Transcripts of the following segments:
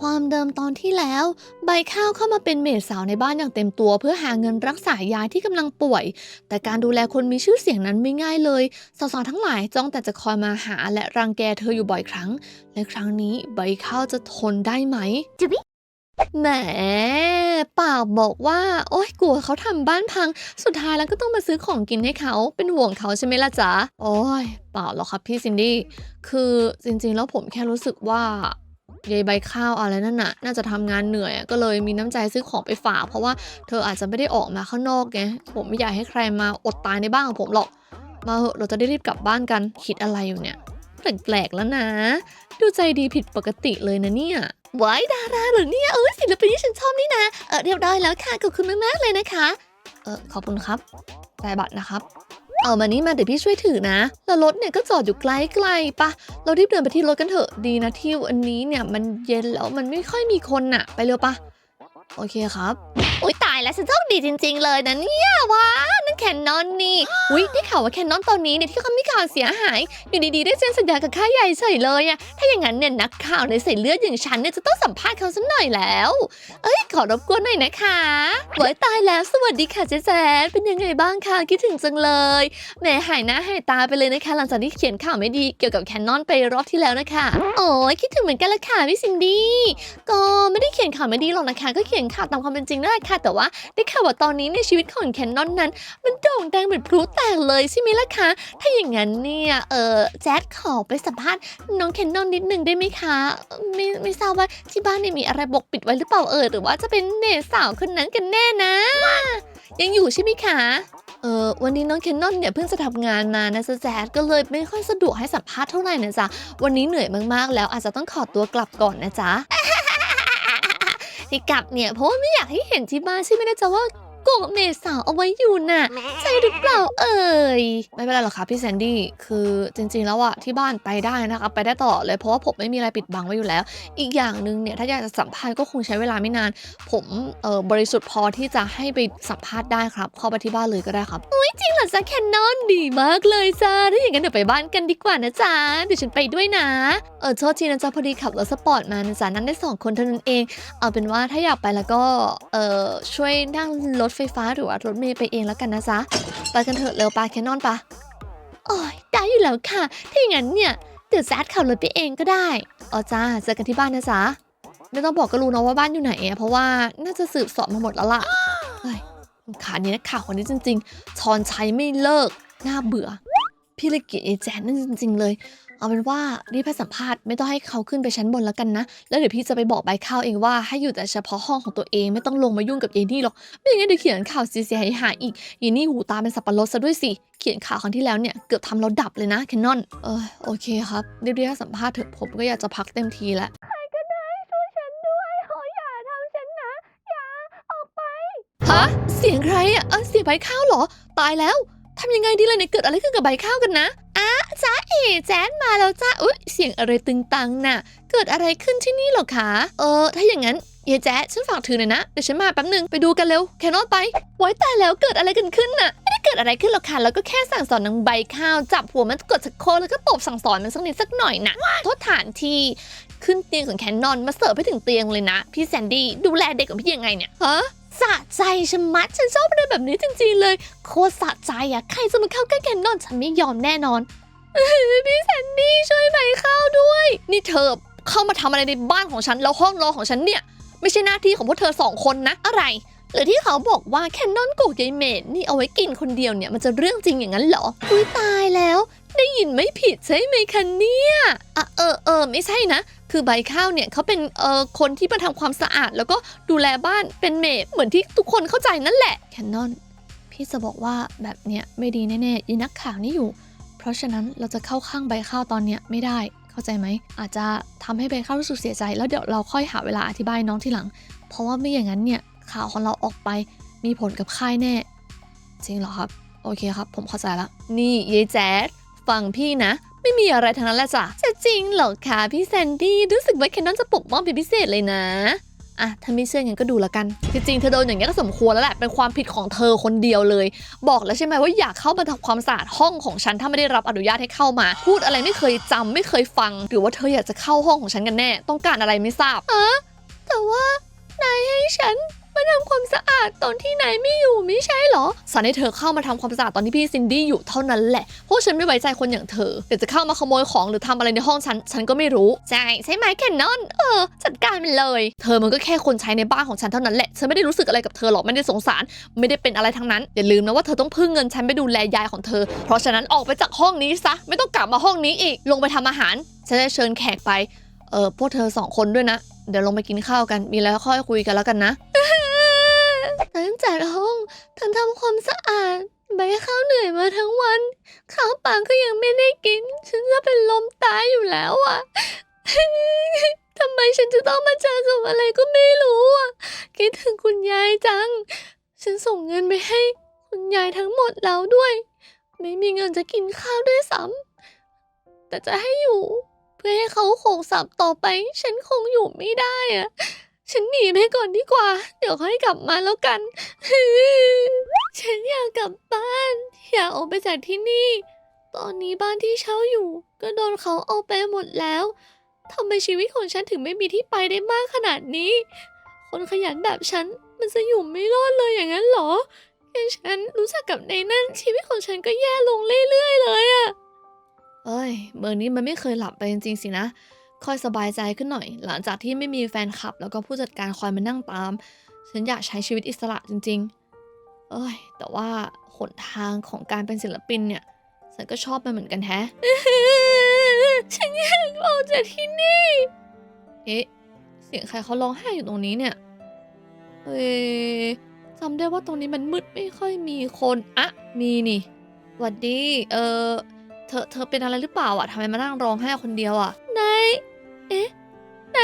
ความเดิมตอนที่แล้ว ใบข้าวเข้ามาเป็นเมดสาวในบ้านอย่างเต็มตัว เพื่อหาเงินรักษายายที่กำลังป่วย แต่การดูแลคนมีชื่อเสียงนั้นไม่ง่ายเลยสาวๆทั้งหลายจ้องแต่จะคอยมาหาและรังแกเธออยู่บ่อยครั้ง และครั้งนี้ใบข้าวจะทนได้ไหมจุบิแหมปากบอกว่า โอ๊ยกลัวเขาทำบ้านพัง สุดท้ายแล้วก็ต้องมาซื้อของกินให้เขาเป็นห่วงเขาใช่ไหมล่ะจ๊ะโอ้ยเปล่าหรอกครับพี่ซินดี้คือจริงๆแล้วผมแค่รู้สึกว่า ยายใบข้าวอะไรนั่นน่ะ น่าจะทำงานเหนื่อยก็เลยมีน้ำใจซื้อของไปฝาก เพราะว่าเธออาจจะไม่ได้ออกมาข้างนอกไง ผมไม่อยากให้ใครมาอดตายในบ้านของผมหรอก มาเหอะเราจะได้รีบกลับบ้านกันคิดอะไรอยู่เนี่ยแปลกๆแล้วนะ ดูใจดีผิดปกติเลยนะเนี่ยว้ายดาราหรือเนี่ยเออศิลปินที่ฉันชอบนี่นะเออเรียบร้อยแล้วค่ะขอบคุณมากๆเลยนะคะ เออขอบคุณครับจ่ายบัตรนะครับ เอามานี่มาเดี๋ยวพี่ช่วยถือนะ แล้วรถเนี่ยก็จอดอยู่ไกลๆปะเรารีบเดินไปที่รถกันเถอะดีนะที่อันนี้เนี่ยมันเย็นแล้วมันไม่ค่อยมีคนน่ะ ไปเร็วปะ โอเคครับอุ้ยตายแล้วฉันโชคดีจริง ๆ เลยนะเนี่ยว้านั่นแคนนอนนี่อุ้ยได้ข่าวว่าแคนนอนตอนนี้เนี่ยที่เขาม่ข่าวเสียหาย อยู่ดีๆได้เซ็นสัญญากับค่ายใหญ่เฉยเลยอะถ้าอย่างนั้นเนี่ยนักข่าวในใส่เลือดอย่างฉันเนี่ยจะต้องสัมภาษณ์เขาสักหน่อยแล้ว เอ้ยขอรบกวนหน่อยนะคะไว้ตายแล้วสวัสดีค่ะเจ๊แจ๊ดเป็นยังไงบ้างคะคิดถึงจังเลยแหมหายหน้าหายตาไปเลยนะคะ หลังจากที่เขียนข่าวไม่ดีเกี่ยวกับแคนนอนไปรอบที่แล้วนะคะโอ้ยคิดถึงเหมือนกันละค่ะพี่ซินดี้ก็ไม่ได้เขียนข่าวไม่ดีหรอกนะคะก็เขียนข่าวตามความเป็นจริงนั่นแหละค่ะ แต่ว่าได้ข่าวว่าตอนนี้ในชีวิตของแคนนอนนั้น มันโด่งดังเหมือนพลุแตกเลยใช่ไหมล่ะคะ ถ้าอย่างนั้นเนี่ยเออแจ๊ดขอไปสัมภาษณ์น้องแคนนอนนิดนึงได้ไหมคะไม่ไม่ทราบว่าที่บ้านเนี่ยมีอะไรบกปิดไว้หรือเปล่าเออหรือว่าจะเป็นเนสาวคนนั้นกันแน่นะ ยังอยู่ใช่ไหมคะเออวันนี้น้องแคนนอนเนี่ยเพิ่งจะทำงานมานะจ๊ะแจ๊ดก็เลยไม่ค่อยสะดวกให้สัมภาษณ์เท่าไหร่นะจ๊ะ วันนี้เหนื่อยมากๆ แล้วอาจจะต้องขอตัวกลับก่อนนะจ๊ะ ที่กลับเนี่ยเพราะว่าไม่อยากให้เห็นที่บ้านใช่ไหมนะจ๊ะว่า โกะเมสาวเอาไว้อยู่น่ะ ใช่หรือเปล่าเอ่ย ไม่เป็นไรหรอกค่ะพี่แซนดี้ คือจริงๆแล้วอะที่บ้านไปได้นะคะ ไปได้ต่อเลยเพราะว่าผมไม่มีอะไรปิดบังไว้อยู่แล้ว อีกอย่างหนึ่งเนี่ยถ้าอยากจะสัมภาษณ์ก็คงใช้เวลาไม่นาน ผมเออบริสุทธิ์พอที่จะให้ไปสัมภาษณ์ได้ครับ เข้าไปที่บ้านเลยก็ได้ครับ อุ้ยจริงเหรอจ๊ะแคนนอนดีมากเลยจ้าถ้าอย่างนั้นเดี๋ยวไปบ้านกันดีกว่านะจ๊ะเดี๋ยวฉันไปด้วยนะ เออโทษทีนะจ๊ะพอดีขับรถสปอร์ตมานะจ๊ะนั่นได้สองคนเท่านั้นเอง เอาเป็นว่าถ้าอยากไปแล้วก็เออช่วยนั่งรถไฟฟ้าหรือว่ารถเมล์ไปเองแล้วกันนะจ๊ะ ไปกันเถอะเร็วปาแคนนอนปะโอ้ยได้อยู่แล้วค่ะ ถ้าอย่างนั้นเนี่ยเดี๋ยวแซดขับรถไปเองก็ได้อ๋อจ้าเจอกันที่บ้านนะจ๊ะไม่ต้องบอกก็รู้นะว่าบ้านอยู่ไหนอะเพราะว่าน่าจะสืบสอบมาหมดแล้วล่ะเฮ้ยขานี้นะข่าวคนนี้จริง ๆ ชอนใชัยไม่เลิกน่าเบื่อพี่เลยเกลียดไอ้แจนนั่นจริง ๆ เลย เอาเป็นว่ารีบไปสัมภาษณ์ไม่ต้องให้เขาขึ้นไปชั้นบนแล้วกันนะ แล้วเดี๋ยวพี่จะไปบอกใบข้าวเองว่าให้อยู่แต่เฉพาะห้องของตัวเองไม่ต้องลงมายุ่งกับเยนี่หรอก ไม่อย่างนั้นเดี๋ยวเขียนข่าวเสียหายหายๆอีกเยนี่หูตาเป็นสับปะรดซะด้วยสิ เขียนข่าวครั้งที่แล้วเนี่ยเกือบทำเราดับเลยนะแคนนอน เออโอเคครับรีบๆให้สัมภาษณ์เถอะผมก็อยากจะพักเต็มทีแล้วฮะเสียงใครอะเออเสียงใบข้าวเหรอ ตายแล้วทำยังไงดีล่ะเนี่ยเกิดอะไรขึ้นกับใบข้าวกันนะอะ จ้าเอ๋แจ๊ดมาแล้วจ้าอุ้ยเสียงอะไรตึงตังน่ะ เกิดอะไรขึ้นที่นี่หรอคะเออ ถ้าอย่างนั้นเยแจ๊ดฉันฝากถือหน่อยนะ เดี๋ยวฉันมาแป๊บหนึ่งไปดูกันเร็วแคนนอนไปไว้ตายแล้วเกิดอะไรกันขึ้นน่ะไม่ได้เกิดอะไรขึ้นหรอกค่ะแล้วก็แค่สั่งสอนนางใบข้าวจับหัวมันกดสะโคแล้วก็ตบสั่งสอนมันสักนิดสักหน่อยน่ะโทษฐานที่ขึ้นเตียงของแคนนอนมาเสิร์ฟให้ถึงเตียงเลยนะ พี่แซนดี้ดูแลเด็กของพี่ยังไงเนี่ยฮะสะใจชะมัดฉันชอบอะไรแบบนี้จริงๆเลย โคตรสะใจอะใครจะมาเข้าใกล้แคนนอนฉันไม่ยอมแน่นอน พี่แซนดี้ช่วยใบข้าวด้วย นี่เธอเข้ามาทำอะไรในบ้านของฉันแล้วห้องนอนของฉันเนี่ย ไม่ใช่หน้าที่ของพวกเธอสองคนนะอะไร หรือที่เขาบอกว่าแคนนอนโกกยายเมดนี่เอาไว้กินคนเดียวเนี่ยมันจะเรื่องจริงอย่างนั้นเหรออุ้ยตายแล้ว ได้ยินไม่ผิดใช่ไหมคะเนี่ยอะเออเออไม่ใช่นะ คือใบข้าวเนี่ยเขาเป็นเออคนที่มาทำความสะอาด แล้วก็ดูแลบ้านเป็นเมดเหมือนที่ทุกคนเข้าใจนั่นแหละแคนนอนพี่จะบอกว่าแบบเนี้ยไม่ดีแน่ๆยีนักข่าวนี่อยู่ เพราะฉะนั้นเราจะเข้าข้างใบข้าวตอนเนี้ยไม่ได้เข้าใจไหม อาจจะทำให้ใบข้าวรู้สึกเสียใจ แล้วเดี๋ยวเราค่อยหาเวลาอธิบายน้องทีหลัง เพราะว่าไม่อย่างนั้นเนี่ยข่าวของเราออกไปมีผลกับค่ายแน่ จริงเหรอครับ โอเคครับ ผมเข้าใจละ นี่ยายแจ๊ดฟังพี่นะ ไม่มีอะไรทั้งนั้นแหละจ้ะจะจริงเหรอคะพี่แซนดี้รู้สึกว่าแคนนอนจะปกป้องเป็นพิเศษเลยนะ อะถ้าไม่เชื่องั้นก็ดูละกัน จริงๆเธอโดนอย่างนี้ยก็สมควรแล้วแหละ เป็นความผิดของเธอคนเดียวเลย บอกแล้วใช่ไหมว่าอยากเข้ามาทำความสะอาดห้องของฉันถ้าไม่ได้รับอนุญาตให้เข้ามา พูดอะไรไม่เคยจำไม่เคยฟัง หรือว่าเธออยากจะเข้าห้องของฉันกันแน่ ต้องการอะไรไม่ทราบแต่ว่านายให้ฉัน มาทำความสะอาดตอนที่นายไม่อยู่ไม่ใช่เหรอสันให้เธอเข้ามาทำความสะอาดตอนที่พี่ซินดี้อยู่เท่านั้นแหละเพราะฉันไม่ไว้ใจคนอย่างเธอเดี๋ยวจะเข้ามาขโมยของหรือทำอะไรในห้องฉันฉันก็ไม่รู้ใช่ใช่ไหมแคนนอนเออ จัดการมันเลย เธอมันก็แค่คนใช้ในบ้านของฉันเท่านั้นแหละฉันไม่ได้รู้สึกอะไรกับเธอหรอกไม่ได้สงสาร ไม่ได้เป็นอะไรทั้งนั้นอย่าลืมนะว่าเธอต้องพึ่งเงินฉันไปดูแลยายของเธอ เพราะฉะนั้นออกไปจากห้องนี้ซะไม่ต้องกลับมาห้องนี้อีกลงไปทำอาหารฉันจะเชิญแขกไปเออพวกเธอสองคนด้วยนะ เดี๋ยวลงไปกินข้าวกัน มีอะไรค่อยคุยกันแล้วกันนะ ทั้งจัดห้องทั้งทำความสะอาด ใบข้าวเหนื่อยมาทั้งวัน ข้าวปลาก็ยังไม่ได้กิน ฉันจะเป็นลมตายอยู่แล้วอะทำไมฉันจะต้องมาเจอกับอะไรก็ไม่รู้อะคิดถึงคุณยายจัง ฉันส่งเงินไปให้ คุณยายทั้งหมดแล้วด้วย ไม่มีเงินจะกินข้าวด้วยซ้ำแต่จะให้อยู่ เพื่อให้เขาโขงสับต่อไป ฉันคงอยู่ไม่ได้อะ ฉันหนีไปก่อนดีกว่า เดี๋ยวค่อยกลับมาแล้วกัน ฉันอยากกลับบ้าน อยากออกไปจากที่นี่ ตอนนี้บ้านที่เช่าอยู่ ก็โดนเขาเอาไปหมดแล้วทำไมชีวิตของฉันถึงไม่มีที่ไปได้มากขนาดนี้ คนขยันแบบฉันมันจะอยู่ไม่รอดเลยอย่างนั้นเหรอแค่ฉันรู้จักกับในนั่นชีวิตของฉันก็แย่ลงเรื่อยๆเลยอะเอ้ยเบอร์นี้มันไม่เคยหลับไปจริงๆสินะ ค่อยสบายใจขึ้นหน่อย หลังจากที่ไม่มีแฟนคลับ แล้วก็ผู้จัดการคอยมานั่งตาม ฉันอยากใช้ชีวิตอิสระจริง ๆ เอ้ย แต่ว่าหนทางของการเป็นศิลปินเนี่ย ฉันก็ชอบมันเหมือนกันแฮะ ฉันอยากออกจากที่นี่ เอ๊ะ เสียงใครเขาร้องไห้อยู่ตรงนี้เนี่ย เอ้ยจำได้ว่าตรงนี้มันมืดไม่ค่อยมีคนอะมีนี่หวัดดี เออเธอ เธอเป็นอะไรหรือเปล่าอะทำไมมานั่งร้องไห้คนเดียวอะ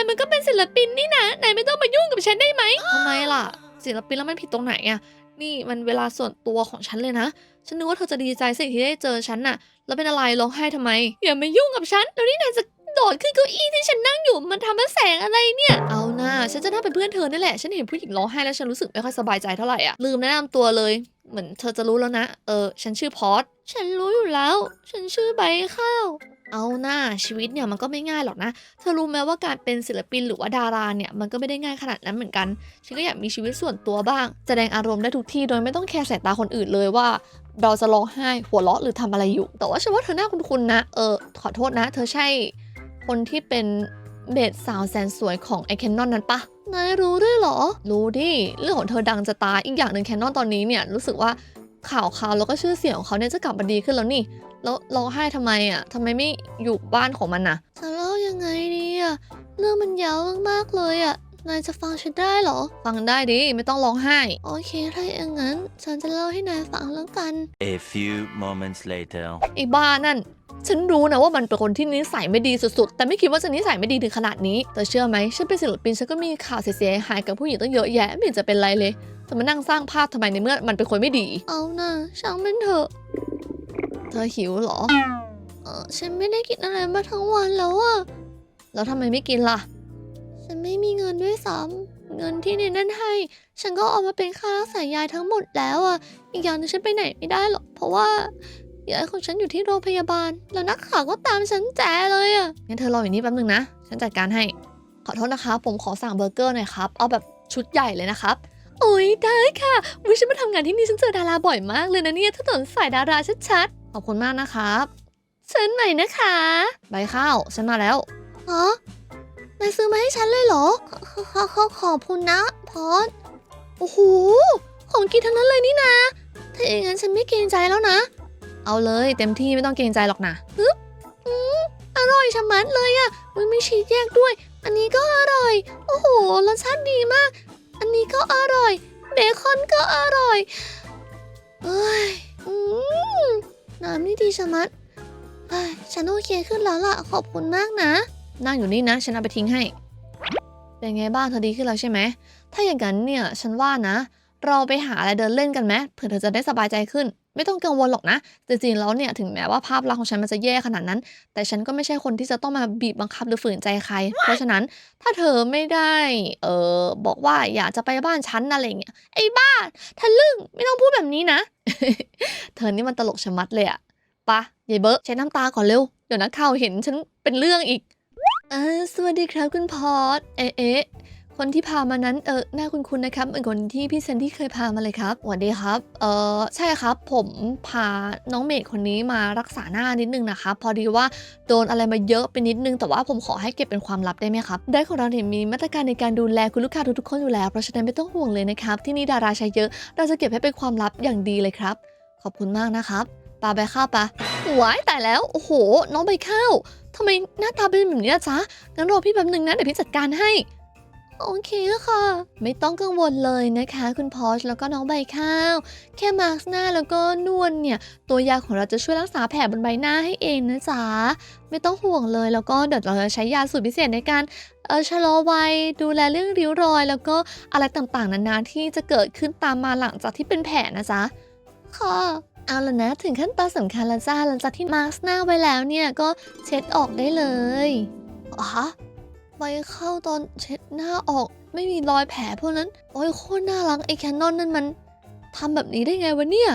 มันก็เป็นศิลปินนี่นะนายไม่ต้องมายุ่งกับฉันได้ไหมทำไมล่ะ ศิลปินแล้วมันผิดตรงไหนอะนี่มันเวลาส่วนตัวของฉันเลยนะ ฉันนึกว่าเธอจะดีใจสิ่งที่ได้เจอฉันน่ะ แล้วเป็นอะไรร้องไห้ทำไม อย่ามายุ่งกับฉัน แล้วนี่นายจะโดดขึ้นเก้าอี้ที่ฉันนั่งอยู่ มันทำให้แสงอะไรเนี่ย เอาหน้าฉันจะน่าเป็นเพื่อนเธอนี่แหละ ฉันเห็นผู้หญิงร้องไห้แล้วฉันรู้สึกไม่ค่อยสบายใจเท่าไหร่อะ ลืมแนะนำตัวเลย เหมือนเธอจะรู้แล้วนะ เออ ฉันชื่อพอดฉันรู้อยู่แล้ว ฉันชื่อใบข้าว เอาหน้าชีวิตเนี่ยมันก็ไม่ง่ายหรอกนะ เธอรู้ไหมว่าการเป็นศิลปินหรือว่าดาราเนี่ยมันก็ไม่ได้ง่ายขนาดนั้นเหมือนกัน ฉันก็อยากมีชีวิตส่วนตัวบ้าง แสดงอารมณ์ได้ทุกที่โดยไม่ต้องแคร์สายตาคนอื่นเลยว่า เราจะร้องไห้หัวเราะหรือทำอะไรอยู่ แต่ว่าฉันว่าเธอหน้าคุ้นๆนะ เออขอโทษนะ เธอใช่คนที่เป็นเบสสาวแสนสวยของไอแคนนอนนั้นปะนายรู้ด้วยเหรอ รู้ดิ เรื่องของเธอดังจะตาย อีกอย่างหนึ่งแคนนอนตอนนี้เนี่ยรู้สึกว่า ข่าวเขาแล้วก็ชื่อเสียงของเขาเนี่ยจะกลับมาดีขึ้นแล้วนี่ แล้วร้องไห้ทำไมอะทำไมไม่อยู่บ้านของมันน่ะจะเล่ายังไงดีอะเรื่องมันยาวมากๆเลยอะนายจะฟังฉันได้เหรอ ฟังได้ดิ ไม่ต้องร้องไห้ โอเค ถ้าอย่างนั้น ฉันจะเล่าให้นายฟังแล้วกัน A few moments later. ไอ้บ้านั่น ฉันรู้นะว่ามันเป็นคนที่นิสัยไม่ดีสุดๆ แต่ไม่คิดว่าจะนิสัยไม่ดีถึงขนาดนี้ แต่เชื่อไหมฉันเป็นศิลปินฉันก็มีข่าวเสียหายๆกับผู้หญิงตั้งเยอะแยะไม่เห็นจะเป็นไรเลยจะมานั่งสร้างภาพทำไมในเมื่อมันเป็นคนไม่ดี เอานะช่างมันเถอะ เธอหิวเหรอ เออฉันไม่ได้กินอะไรมาทั้งวันแล้วอะแล้วทำไมไม่กินล่ะ ฉันไม่มีเงินด้วยซ้ำเงินที่ในนั่นให้ ฉันก็เอามาเป็นค่ารักษายายทั้งหมดแล้วอะอีกอย่างหนึงฉันไปไหนไม่ได้หรอกเพราะว่า ยายของฉันอยู่ที่โรงพยาบาล แล้วนักข่าวก็ตามฉันแจเลยอะงั้นเธอรออยู่นี่แป๊บนึงนะ ฉันจัดการให้ ขอโทษนะคะ ผมขอสั่งเบอร์เกอร์หน่อยครับ เอาแบบชุดใหญ่เลยนะครับ โอ้ยได้ค่ะวิฉันมาทำงานที่นี่ฉันเจอดาราบ่อยมากเลยนะเนี่ยถนนสายดาราชัดๆ ขอบคุณมากนะครับๆฉันใหม่นะคะ ใบข้าว ฉันมาแล้วฮะนายซื้อมาให้ฉันเลยเหรอขอขอขอขอบคุณนะพอดโอ้โห ของกินทั้งนั้นเลยนี่นะ ถ้าอย่างนั้นฉันไม่เกรงใจแล้วนะ เอาเลยเต็มที่ไม่ต้องเกรงใจหรอกนะอร่อยชะมัดเลยอะ่ะมันมีชีสแยกด้วย อันนี้ก็อร่อย โอ้โหรสชาติดีมาก อันนี้ก็อร่อย เบคอนก็อร่อยเอ้ยอืมน้ำนี่ดีชะมัดเอ้ยฉันโอเคขึ้นแล้วล่ะ ขอบคุณมากนะ นั่งอยู่นี่นะ ฉันเอาไปทิ้งให้ เป็นไงบ้างเธอดีขึ้นแล้วใช่ไหม ถ้าอย่างนั้นเนี่ย ฉันว่านะ เราไปหาอะไรเดินเล่นกันไหมเผื่อเธอจะได้สบายใจขึ้น ไม่ต้องกังวลหรอกนะ จริงๆแล้วเนี่ยถึงแม้ว่าภาพลักษณ์ของฉันมันจะแย่ขนาดนั้น แต่ฉันก็ไม่ใช่คนที่จะต้องมาบีบบังคับหรือฝืนใจใคร เพราะฉะนั้นถ้าเธอไม่ได้เออบอกว่าอยากจะไปบ้านฉันอะไรเงี้ยไอ้บ้าทะลึ่งไม่ต้องพูดแบบนี้นะ เธอนี่มันตลกชะมัดเลยอะปะยายเบิร์กใช้น้ำตาก่อนเร็ว เดี๋ยวนักข่าวเห็นฉันเป็นเรื่องอีกเออสวัสดีครับคุณพอดเอ๊ะเอ๊ะ คนที่พามานั้นเออหน้าคุณคุณนะครับเหมือนคนที่พี่เซนที่เคยพามาเลยครับสวัสดีครับ เออใช่ครับ ผมพาน้องเมดคนนี้มารักษาหน้านิดนึงนะคะ พอดีว่าโดนอะไรมาเยอะไปนิดนึง แต่ว่าผมขอให้เก็บเป็นความลับได้ไหมครับได้ของเราเนี่ยมีมาตรการในการดูแลคุณลูกค้าทุกๆคนอยู่แล้วเพราะฉะนั้นไม่ต้องห่วงเลยนะครับ ที่นี่ดาราใช้เยอะ เราจะเก็บให้เป็นความลับอย่างดีเลยครับ ขอบคุณมากนะครับปาใบข้าวปะว้ายแต่แล้วโอ้โห น้องใบข้าวทำไมหน้าตาเป็นแบบนี้ล่ะจ๊ะงั้นรอพี่แป๊บนึงนะเดี๋ยวพี่จัดการให้ โอเคค่ะ ไม่ต้องกังวลเลยนะคะ คุณพอชแล้วก็น้องใบข้าว แค่มาร์กหน้าแล้วก็นวลเนี่ย ตัวยาของเราจะช่วยรักษาแผลบนใบหน้าให้เองนะจ๊ะไม่ต้องห่วงเลยแล้วก็เดี๋ยวเราจะใช้ยาสูตรพิเศษในการเออชะลอวัยดูแลเรื่องริ้วรอย แล้วก็อะไรต่างๆนานาที่จะเกิดขึ้นตามมาหลังจากที่เป็นแผลนะจ๊ะค่ะเอาละนะถึงขั้นตอนสำคัญแล้วจ้าหลังจากที่มาร์กหน้าไว้แล้วเนี่ยก็เช็ดออกได้เลยอ๋อ ฮะใบเข้าตอนเช็ดหน้าออกไม่มีรอยแผลพวกนั้นโอ้ยโคตรน่ารักไอ้แคนนอนนั่นมันทำแบบนี้ได้ไงวะเนี่ย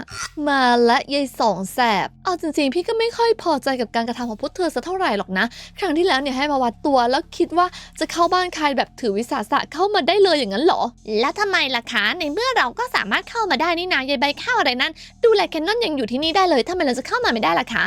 มาและยายสองแสบ เอาจริงๆ พี่ก็ไม่ค่อยพอใจกับการกระทำของพวกเธอสักเท่าไหร่หรอกนะ ครั้งที่แล้วเนี่ยให้มาวัดตัวแล้วคิดว่าจะเข้าบ้านใครแบบถือวิสาสะเข้ามาได้เลยอย่างนั้นเหรอ แล้วทำไมล่ะคะในเมื่อเราก็สามารถเข้ามาได้นี่นายายใบข้าวอะไรนั้น ดูแลแคนนอนยังอยู่ที่นี่ได้เลยทำไมเราจะเข้ามาไม่ได้ล่ะคะ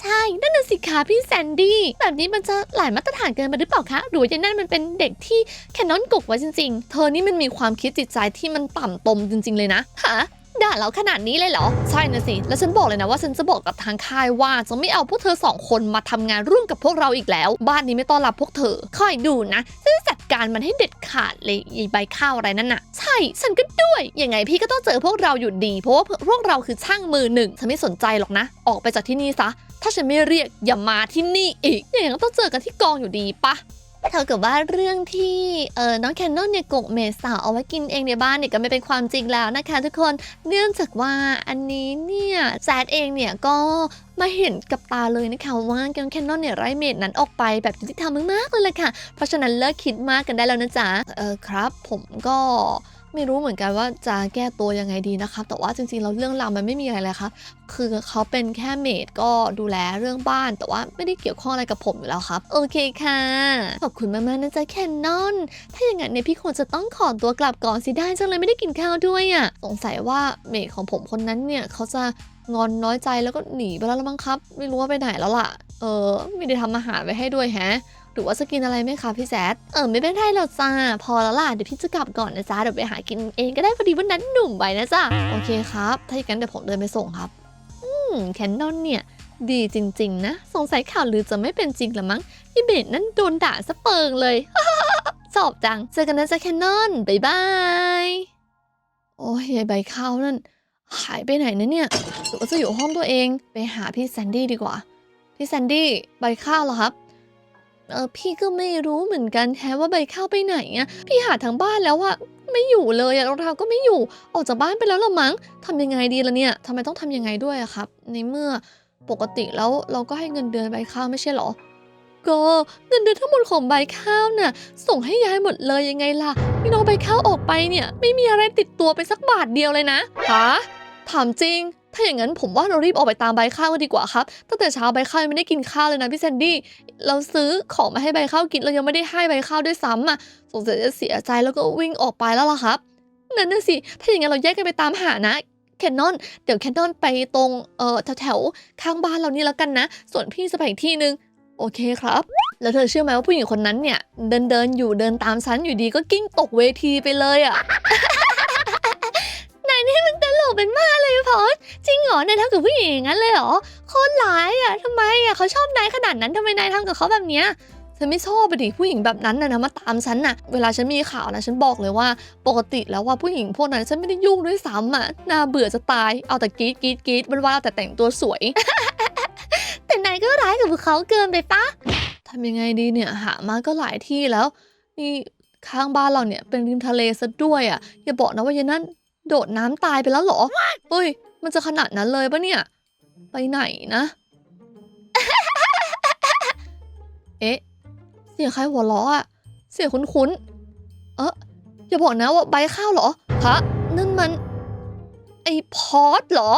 ใช่นั่นน่ะสิคะพี่แซนดี้แบบนี้มันจะหลายมาตรฐานเกินไปหรือเปล่าคะหรือว่ายายนั่นมันเป็นเด็กที่แคนนอนกกไว้จริงเธอนี่มันมีความคิดจิตใจที่มันต่ำตมจริง ๆ เลยนะฮะด่าเราขนาดนี้เลยเหรอ ใช่นะสิ แล้วฉันบอกเลยนะว่าฉันจะบอกกับทางค่ายว่าจะไม่เอาพวกเธอสองคนมาทำงานร่วมกับพวกเราอีกแล้ว บ้านนี้ไม่ต้อนรับพวกเธอ คอยดูนะฉันจัดการมันให้เด็ดขาดเลยยายใบข้าวอะไรนั่นน่ะ ใช่ฉันก็ด้วยยังไงพี่ก็ต้องเจอพวกเราอยู่ดี เพราะว่าพวกเราคือช่างมือหนึ่งฉันไม่สนใจหรอกนะ ออกไปจากที่นี่ซะ ถ้าฉันไม่เรียกอย่ามาที่นี่อีกอย่างนั้นต้องเจอกันที่กองอยู่ดีปะเท่ากับว่าเรื่องที่เออน้องแคนนอนเนี่ยกกเมดสาวเอาไว้กินเองในบ้านเนี่ยก็ไม่เป็นความจริงแล้วนะคะ ทุกคนเนื่องจากว่าอันนี้เนี่ยแซดเองเนี่ยก็มาเห็นกับตาเลยนะคะว่าแคนนอนเนี่ยไร้เมดนั้นออกไปแบบยุติธรรมมากๆเลยแหละค่ะ เพราะฉะนั้นเลิกคิดมากกันได้แล้วนะจ๊ะเออครับ ผมก็ ไม่รู้เหมือนกันว่าจะแก้ตัวยังไงดีนะครับแต่ว่าจริงๆแล้วเรื่องราวมันไม่มีอะไรเลยครับคือเขาเป็นแค่เมดก็ดูแลเรื่องบ้าน แต่ว่าไม่ได้เกี่ยวข้องอะไรกับผมอยู่แล้วครับ โอเคค่ะ ขอบคุณมากๆนะจ๊ะแคนนอน ถ้าอย่างนั้นเนี่ยพี่คงจะต้องขอตัวกลับก่อนสิได้จังเลยไม่ได้กินข้าวด้วยอะ สงสัยว่าเมดของผมคนนั้นเนี่ยเขาจะงอนน้อยใจแล้วก็หนีไปแล้วละมั้งครับ ไม่รู้ว่าไปไหนแล้วล่ะ เออ ไม่ได้ทำอาหารไว้ให้ด้วยแฮะ หรือว่าจะกินอะไรไหมคะพี่แซดเออไม่เป็นไรหรอกจ้า พอแล้วล่ะเดี๋ยวพี่จะกลับก่อนนะจ๊ะเดี๋ยวไปหากินเองก็ได้พอดีวันนั้นหนุ่มไปนะจ๊ะโอเคครับ ถ้าอย่างนั้นเดี๋ยวผมเดินไปส่งครับ อืมแคนนอนเนี่ยดีจริง ๆ นะ สงสัยข่าวลือจะไม่เป็นจริงละมั้งยี่เบดนั่นโดนด่าสะเปิงเลยสอบจัง เจอกันนะจ๊ะแคนนอนบ๊ายบาย โอ้ยยายใบข้าวนั่น หายไปไหนนะเนี่ยหรือว่าจะอยู่ห้องตัวเอง ไปหาพี่แซนดี้ดีกว่า พี่แซนดี้ใบข้าวเหรอครับ เออพี่ก็ไม่รู้เหมือนกันแท้ว่าใบข้าวไปไหนอะพี่หาทั้งบ้านแล้วอะไม่อยู่เลยอะรองเท้าก็ไม่อยู่ ออกจากบ้านไปแล้วละมั้งทำยังไงดีล่ะเนี่ยทำไมต้องทำยังไงด้วยอะครับ ในเมื่อปกติแล้วเราก็ให้เงินเดือนใบข้าวไม่ใช่หรอก็เงินเดือนทั้งหมดของใบข้าวน่ะ ส่งให้ยายหมดเลยยังไงล่ะพี่น้องใบข้าวออกไปเนี่ย ไม่มีอะไรติดตัวไปสักบาทเดียวเลยนะฮะถามจริง ถ้าอย่างนั้นผมว่าเรารีบออกไปตามใบข้าวกันดีกว่าครับ ตั้งแต่เช้าใบข้าวยังไม่ได้กินข้าวเลยนะพี่แซนดี้ เราซื้อของมาให้ใบข้าวกินเรายังไม่ได้ให้ใบข้าวด้วยซ้ำอะ สงสัยจะเสียใจแล้วก็วิ่งออกไปแล้วล่ะครับ นั่นน่ะสิ ถ้าอย่างนั้นเราแยกกันไปตามหานะแคนนอน เดี๋ยวแคนนอนไปตรงเอ่อแถวๆข้างบ้านเรานี่แล้วกันนะ ส่วนพี่จะไปอีกที่หนึ่งโอเคครับแล้วเธอเชื่อไหมว่าผู้หญิงคนนั้นเนี่ย เดินเดินๆอยู่เดินตามฉันอยู่ดีก็กิ้งตกเวทีไปเลยอะ นายนี่มันตล กเป็นมากเลยพอสจริงเหรอนายทำกับผู้หญิงอย่างนั้นเลยเหรอโคตรร้ายอะทำไมอะเขาชอบนายขนาดนั้นทำไมนายทำกับเขาแบบเนี้ยฉันไม่ชอบไปดิผู้หญิงแบบนั้นนะนะมาตามฉันน่ะเวลาฉันมีข่าวนะฉันบอกเลยว่าปกติแล้วว่าผู้หญิงพวกนั้นฉันไม่ได้ยุ่งด้วยซ้ำอะน่าเบื่อจะตายเอาแต่กรีดกรีดกรีดวันๆเอาแต่แต่งตัวสวย แต่นายก็ร้ายกับพวกเขาเกินไปปะทำยังไงดีเนี่ยหามาก็หลายที่แล้ว นี่ข้างบ้านเราเนี่ยเป็นริมทะเลซะด้วยอะอย่าบอกนะว่ายายนั่น โดดน้ำตายไปแล้วเหรอเฮ้ย มันจะขนาดนั้นเลยปะเนี่ย ไปไหนนะ เอ๊ะ เสียงใครหัวเราะอะเสียงคุ้นๆ เอออย่าบอกนะว่าใบข้าวเหรอฮะนั่นมัน ไอพอดเหรอ